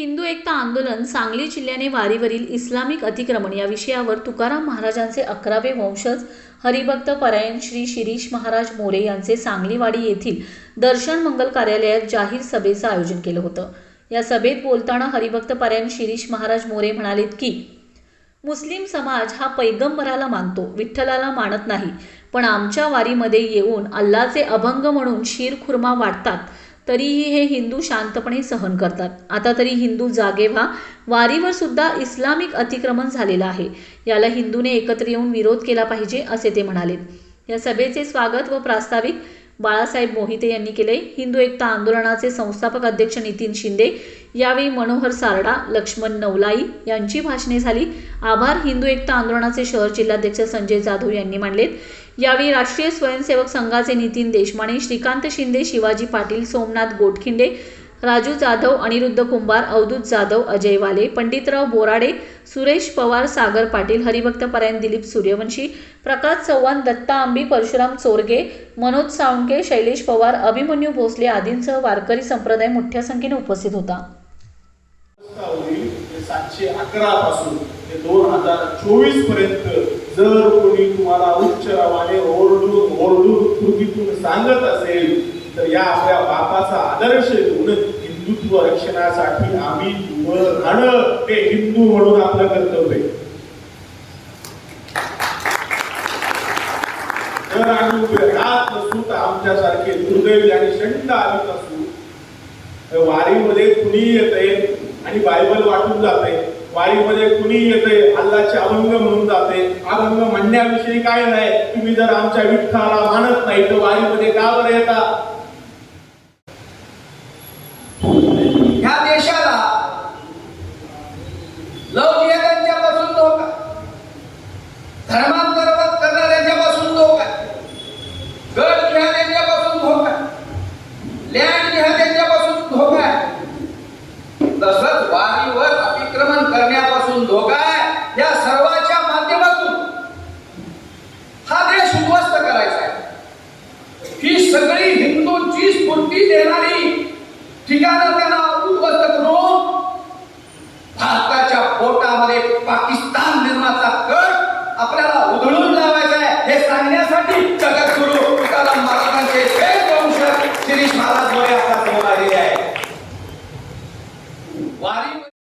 हिंदू एकता आंदोलन सांगली जिल्ह्याने वारीवरील इस्लामिक अतिक्रमण या विषयावर तुकाराम महाराजांचे अकरावे वंशज हरिभक्त परायण श्री शिरीष महाराज मोरे यांचे सांगलीवाडी येथील दर्शन मंगल कार्यालयात जाहीर सभेचं आयोजन केलं होतं. या सभेत बोलताना हरिभक्त परायण शिरीष महाराज मोरे म्हणालेत की मुस्लिम समाज हा पैगंबराला मानतो विठ्ठलाला मानत नाही. पण आमच्या वारीमध्ये येऊन अल्लाचे अभंग म्हणून शीर खुर्मा वाटतात तरीही हे हिंदू शांतपणे सहन करतात. आता तरी हिंदू जागे व्हा वारीवर सुद्धा इस्लामिक अतिक्रमण झालेलं आहे. याला हिंदूने एकत्र येऊन विरोध केला पाहिजे असे ते म्हणाले. या सभेचे स्वागत व प्रास्ताविक बाळासाहेब मोहिते यांनी केले. हिंदू एकता आंदोलनाचे संस्थापक अध्यक्ष नितीन शिंदे यावेळी मनोहर सारडा लक्ष्मण नवलाई यांची भाषणे झाली. आभार हिंदू एकता आंदोलनाचे शहर जिल्हाध्यक्ष संजय जाधव यांनी मांडलेत यावेळी राष्ट्रीय स्वयंसेवक संघाचे नितीन देशमाने श्रीकांत शिंदे शिवाजी पाटील सोमनाथ गोटखिंडे राजू जाधव अनिरुद्ध कुंभार अवधूत जाधव अजय वाले पंडितराव बोराडे सुरेश पवार सागर पाटील हरिभक्त परायण दिलीप सूर्यवंशी प्रकाश चव्हाण दत्ता आंबी परशुराम चोरगे मनोज सावंके शैलेश पवार अभिमन्यू भोसले आदींसह वारकरी संप्रदाय मोठ्या संख्येने उपस्थित होता. सातशे अकरा पासून ते दोन हजार चोवीसपर्यंत जर कोणी तुम्हाला उच्च रावाने ओरडून ओरडून कृतीतून सांगत असेल तर या आपल्या बापाचा आदर्श घेऊन हिंदुत्व रक्षणासाठी आम्ही उभं राहणं ते हिंदू म्हणून आपलं कर्तव्य जर आम्ही उभे राहत नसू तर आमच्यासारखे दुर्दैवी आणि शंड आम्ही नसू वारीमध्ये कुणी येते आणि बायबल वाटून जाते वारीमध्ये कुणी येते अल्लाचे अभंग म्हणून जाते अभंग म्हणण्याविषयी काय नाही. तुम्ही जर आमच्या विठ्ठाला मानत नाही तर वारीमध्ये का बरं येता? लँड निहात्यांच्यापासून धोका आहे तसंच वारीवर अतिक्रमण करण्यापासून धोका आहे या सर्वाच्या माध्यमातून हा देश उद्ध्वस्त करायचा आहे. ही सगळी हिंदूंची स्फूर्ती देणारी ठिकाणं त्यांना उद्ध्वस्त करून salário